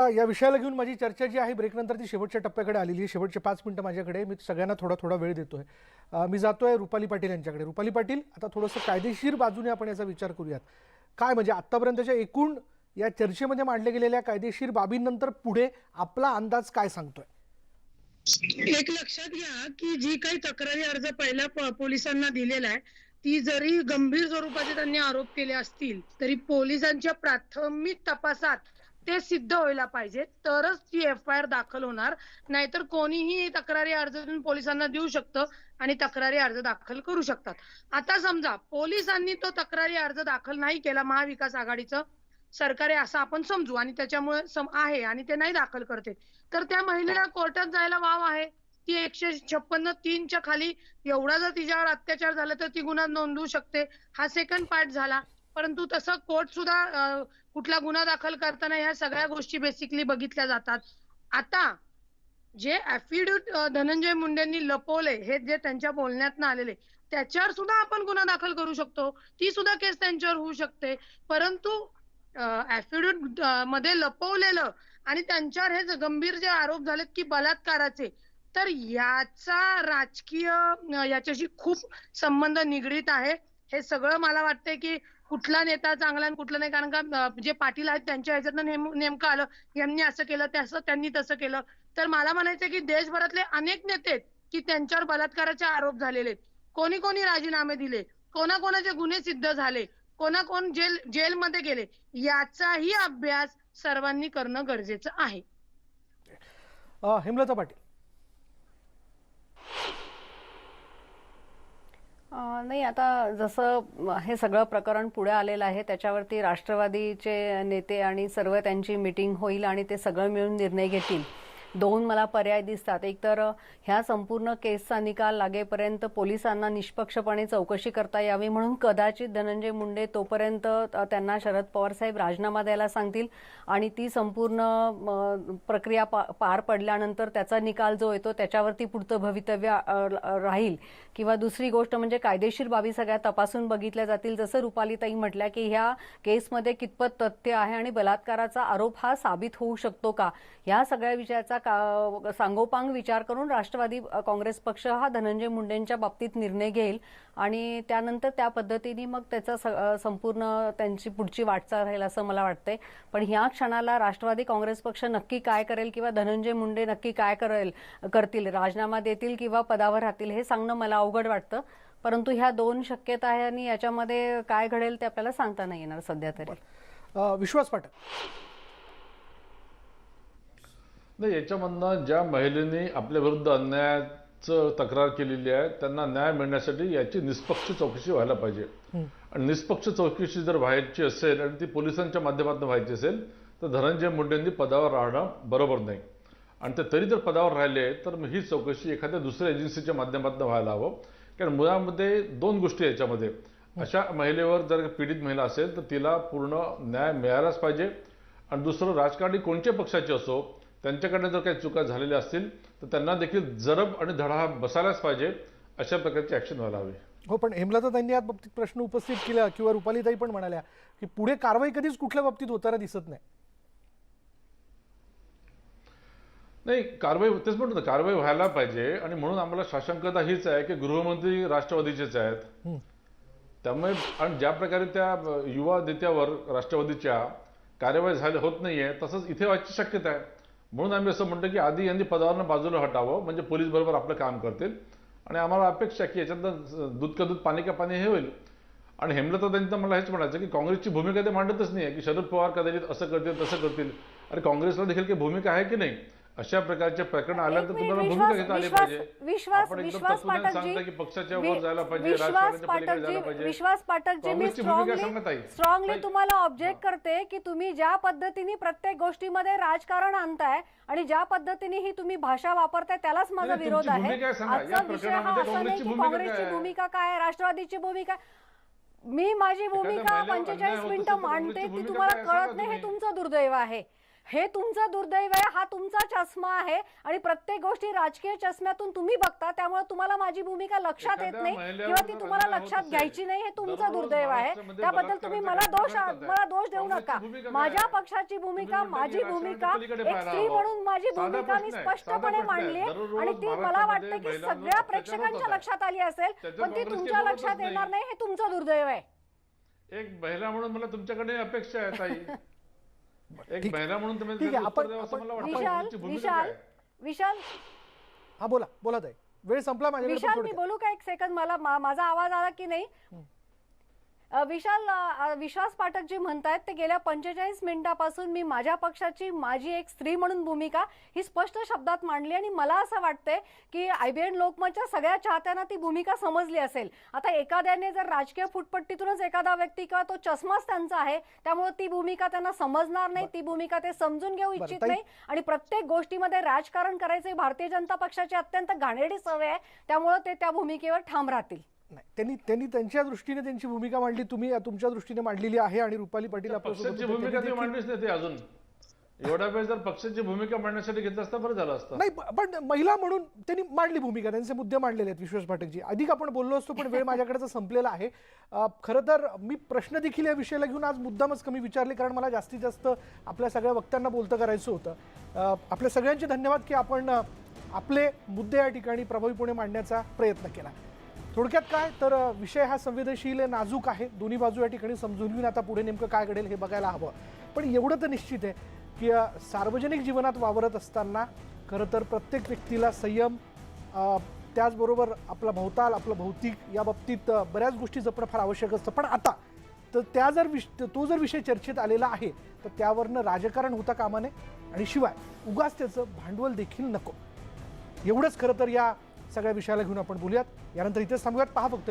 या विषयाला घेऊन माझी चर्चा जी आहे ब्रेकनंतर ती शेवटच्या टप्प्याकडे आलेली आहे. शेवटचे पाच मिनटं माझ्याकडे. मी सगळ्यांना थोडा थोडा वेळ देतोय. मी जातोय रुपाली पाटील यांच्याकडे. रुपाली पाटील आता थोडंसं कायदेशीर बाजूने आपण याचा विचार करूयात. काय म्हणजे आत्तापर्यंतच्या एकूण या चर्चेमध्ये मांडल्या गेलेल्या कायदेशीर बाबींनंतर पुढे आपला अंदाज काय सांगतोय? एक लक्षात घ्या की जी काही तक्रारी अर्ज पहिल्या पोलिसांना दिलेला आहे ती जरी गंभीर स्वरूपाचे त्यांनी आरोप केले असतील तरी पोलिसांच्या प्राथमिक तपासात ते सिद्ध व्हायला पाहिजे तरच ती एफ आय आर दाखल होणार. नाहीतर कोणीही तक्रारी अर्ज पोलिसांना देऊ शकतं आणि तक्रारी अर्ज दाखल करू शकतात. आता समजा पोलिसांनी तो तक्रारी अर्ज दाखल नाही केला महाविकास आघाडीचं सरकार आहे असं आपण समजू आणि त्याच्यामुळे आहे आणि ते नाही दाखल करते. तर त्या महिलेला कोर्टात जायला वाव आहे. ती एकशे छप्पन्न तीनच्या खाली एवढा जर तिच्यावर अत्याचार झाला तर ती गुन्हा नोंदवू शकते. हा सेकंड पार्ट झाला. परंतु तसं कोर्ट सुद्धा कुठला गुन्हा दाखल करताना या सगळ्या गोष्टी बेसिकली बघितल्या जातात. आता जे ऍफिडेव्हिट धनंजय मुंडेंनी लपवले हे जे त्यांच्या बोलण्यात आलेले त्याच्यावर सुद्धा आपण गुन्हा दाखल करू शकतो. ती सुद्धा केस त्यांच्यावर होऊ शकते. परंतु ऍफिडेव्हिटमध्ये लपवलेलं आणि त्यांच्यावर हे गंभीर जे आरोप झालेत की बलात्काराचे तर याचा राजकीय याच्याशी खूप संबंध निगडीत आहे. हे सगळं मला वाटतंय की कुठला नेता चांगला आणि कुठला नाही? कारण का जे पाटील आहेत त्यांच्या ह्याच्यातनं नेमकं आलं. यांनी असं केलं तसं त्यांनी तसं केलं. तर मला म्हणायचं की देशभरातले अनेक नेते आहेत की त्यांच्यावर बलात्काराचे आरोप झालेले आहेत. कोणी कोणी राजीनामे दिले कोणाकोणाचे गुन्हे सिद्ध झाले कोणाकोण जेल जेलमध्ये गेले याचाही अभ्यास सर्वांनी करणं गरजेचं आहे. हेमलता पाटील. नाही आता जसं हे सगळं प्रकरण पुढे आलेलं आहे त्याच्यावरती राष्ट्रवादीचे नेते आणि सर्व त्यांची मिटिंग होईल आणि ते सगळं मिळून निर्णय घेतील. दोन मला पर्याय दिसतात. एक तर ह्या संपूर्ण केसचा निकाल लागेपर्यंत पोलिसांना निष्पक्षपणे चौकशी करता यावी म्हणून कदाचित धनंजय मुंडे तोपर्यंत त्यांना शरद पवार साहेब राजीनामा द्यायला सांगतील आणि ती संपूर्ण प्रक्रिया पा- पार पडल्यानंतर त्याचा निकाल जो येतो त्याच्यावरती पुढचं भवितव्य राहील. किंवा दुसरी गोष्ट म्हणजे कायदेशीर बाबी सगळ्या तपासून बघितल्या जातील. जसं रुपालीताई म्हटल्या की ह्या केसमध्ये कितपत तथ्य आहे आणि बलात्काराचा आरोप हा साबित होऊ शकतो का? ह्या सगळ्या विषयाचा का सांगोपांग विचार करून राष्ट्रवादी काँग्रेस पक्ष हा धनंजय मुंडेंच्या बाबतीत निर्णय घेईल आणि त्यानंतर त्या पद्धतीने मग त्याचा संपूर्ण त्यांची पुढची वाटचाल राहील असं मला वाटतंय. पण ह्या क्षणाला राष्ट्रवादी काँग्रेस पक्ष नक्की काय करेल किंवा धनंजय मुंडे नक्की काय करेल करतील राजीनामा देतील किंवा पदावर राहतील हे सांगणं मला अवघड वाटतं. परंतु ह्या दोन शक्यता आहे आणि याच्यामध्ये काय घडेल ते आपल्याला सांगता नाही येणार सध्या तरी. विश्वास पाठक. नाही याच्यामधनं ज्या महिलेने आपल्या विरुद्ध अन्यायाचं तक्रार केलेली आहे त्यांना न्याय मिळण्यासाठी याची निष्पक्ष चौकशी व्हायला पाहिजे. आणि निष्पक्ष चौकशी जर व्हायची असेल आणि ती पोलिसांच्या माध्यमातून व्हायची असेल तर धनंजय मुंडेंनी पदावर राहणं बरोबर नाही. आणि ते तरी जर पदावर राहिले तर मग ही चौकशी एखाद्या दुसऱ्या एजन्सीच्या माध्यमातून व्हायला हवं. कारण मुळामध्ये दोन गोष्टी याच्यामध्ये. अशा महिलेवर जर पीडित महिला असेल तर तिला पूर्ण न्याय मिळायलाच पाहिजे. आणि दुसरं राजकारणी कोणत्या पक्षाचे असो त्यांच्याकडनं जर काही चुका झालेल्या असतील तर त्यांना देखील जरब आणि धडा बसायलाच पाहिजे अशा प्रकारची ऍक्शन व्हायला हवी. हो पण हेमलता त्यांनी या बाबतीत प्रश्न उपस्थित केला किंवा रुपालीताई पण म्हणाल्या की पुढे कारवाई कधीच कुठल्या बाबतीत होताना दिसत नाही. नाही कारवाई तेच म्हणतो ना कारवाई व्हायला पाहिजे आणि म्हणून आम्हाला शासनकता हीच आहे की गृहमंत्री राष्ट्रवादीचेच आहेत. त्यामुळे आणि ज्या प्रकारे त्या युवा नेत्यावर राष्ट्रवादीच्या कार्यवाही झाली होत नाहीये तसंच इथे व्हायची शक्यता आहे. म्हणून आम्ही असं म्हणतो की आधी यांनी पदावरनं बाजूला हटावं म्हणजे पोलीस बरोबर आपलं काम करतील. आणि आम्हाला अपेक्षा की याच्यातनं दूध का दूध पाणी का पाणी हे होईल. आणि हेमलता त्यांनी तर मला हेच म्हणायचं की काँग्रेसची भूमिका ते मांडतच नाही आहे की शरद पवार कदाचित असं करतील तसं करतील. अरे काँग्रेसला देखील काही भूमिका आहे की नाही? अशा प्रकारचे प्रकरण आल्यानंतर एक तुम्हाला भूमिका घेता आली पाहिजे विश्वास विश्वास सांगता की पक्षाच्या वर जायला पाहिजे विश्वास पाहिजे विश्वास पाठकजी मी स्ट्रॉंगली. स्ट्रॉंगली. तुम्हाला ऑब्जेक्ट करते की तुम्ही ज्या पद्धतीने प्रत्येक गोष्टीमध्ये राजकारण आणताय आणि ज्या पद्धतीने ही तुम्ही भाषा वापरताय त्यालाच माझा विरोध आहे आजचा विषय हा असा नाही काँग्रेसची की भूमिका काँग्रेसची काय? भूमिका काय आहे, राष्ट्रवादीची भूमिका मी माझी भूमिका पंचेचाळीस मिनिटं तर मांडते ती तुम्हाला कळत नाही हे? तुमचं दुर्दैव आहे हे तुमचं दुर्दैव आहे हा तुमचा चष्मा आहे आणि प्रत्येक गोष्टी राजकीय चष्म्यातून तुम्ही बघता त्यामुळे तुम्हाला माझी भूमिका लक्षात येत नाही किंवा ती तुम्हाला लक्षात घ्यायची नाही हे तुमचं दुर्दैव आहे त्याबद्दल तुम्ही मला दोष मला दोष देऊ नका माझ्या? पक्षाची भूमिका माझी भूमिका एक स्त्री. म्हणून माझी भूमिका मी स्पष्टपणे. मांडली आणि ती मला वाटतं की सगळ्या प्रेक्षकांच्या लक्षात आली असेल पण ती तुमच्या लक्षात येणार नाही. नाही हे तुमचं दुर्दैव आहे एक महिला म्हणून मला तुमच्याकडे अपेक्षा आहे ताई एक महिला म्हणून तुम्ही ठीक. आहे, आपण- द्यावं असं आपण- मला वाटतं. विशाल विशाल हा बोला बोला ताई. वेळ संपला माझ्याकडे पण विशाल मी. बोलू का एक सेकंद मला मा- माझा आवाज आला की नाही? विशाल विश्वास पाठक जी म्हणतायत ते गेल्या पंचेचाळीस मिनिटापासून मी माझ्या पक्षाची माझी एक स्त्री म्हणून भूमिका ही स्पष्ट शब्दात मांडली आणि मला असं वाटतंय की आयबीएन लोकमतच्या सगळ्या चाहत्यांना ती भूमिका समजली असेल. आता एखाद्याने जर राजकीय फुटपट्टीतूनच एखादा व्यक्ती किंवा तो चष्माच त्यांचा आहे त्यामुळे ती भूमिका त्यांना समजणार नाही ती भूमिका ते समजून घेऊ इच्छित नाही आणि प्रत्येक गोष्टीमध्ये राजकारण करायचे भारतीय जनता पक्षाची अत्यंत घाणेरडी सवय आहे त्यामुळे ते त्या भूमिकेवर ठाम राहतील. नाही त्यांनी त्यांनी त्यांच्या दृष्टीने त्यांची भूमिका मांडली तुम्ही तुमच्या दृष्टीने मांडलेली आहे आणि रुपाली पाटील पक्षाची. भूमिका ती देखील- मांडलीच नाही ते अजून. एवढा वेळ जर पक्षाची भूमिका मांडण्यासाठी घेतलं असतं बरं झालं असतं. नाही पण महिला म्हणून त्यांनी मांडली भूमिका त्यांचे मुद्दे मांडलेले आहेत विश्वास पाठकजी अधिक आपण बोललो असतो पण वेळ माझ्याकडेचा संपलेला आहे. खरं तर मी प्रश्न देखील या विषयाला घेऊन आज मुद्दामच कमी विचारले कारण मला जास्तीत जास्त आपल्या सगळ्या वक्त्यांना बोलतं करायचं होतं. आपल्या सगळ्यांचे धन्यवाद की आपण आपले मुद्दे या ठिकाणी प्रभावीपणे मांडण्याचा प्रयत्न केला. थोडक्यात काय? तर विषय हा संवेदनशील नाजूक आहे. दोन्ही बाजू या ठिकाणी समजून घेऊन आता पुढे नेमकं काय घडेल हे बघायला हवं. पण एवढं तर निश्चित आहे की सार्वजनिक जीवनात वावरत असताना खरं तर प्रत्येक व्यक्तीला संयम त्याचबरोबर आपला भोवताल आपलं भौतिक या बाबतीत बऱ्याच गोष्टी जपणं फार आवश्यक असतं. पण आता तर त्या जर विष तो जर विषय चर्चेत आलेला आहे तर त्यावरनं राजकारण होता कामा नये. आणि शिवाय उगाच त्याचं भांडवल देखील नको. एवढंच खरं तर या सगळ्या विषयाला घेऊन आपण बोलूयात. यानंतर इथेच थांबूयात. पहा फक्त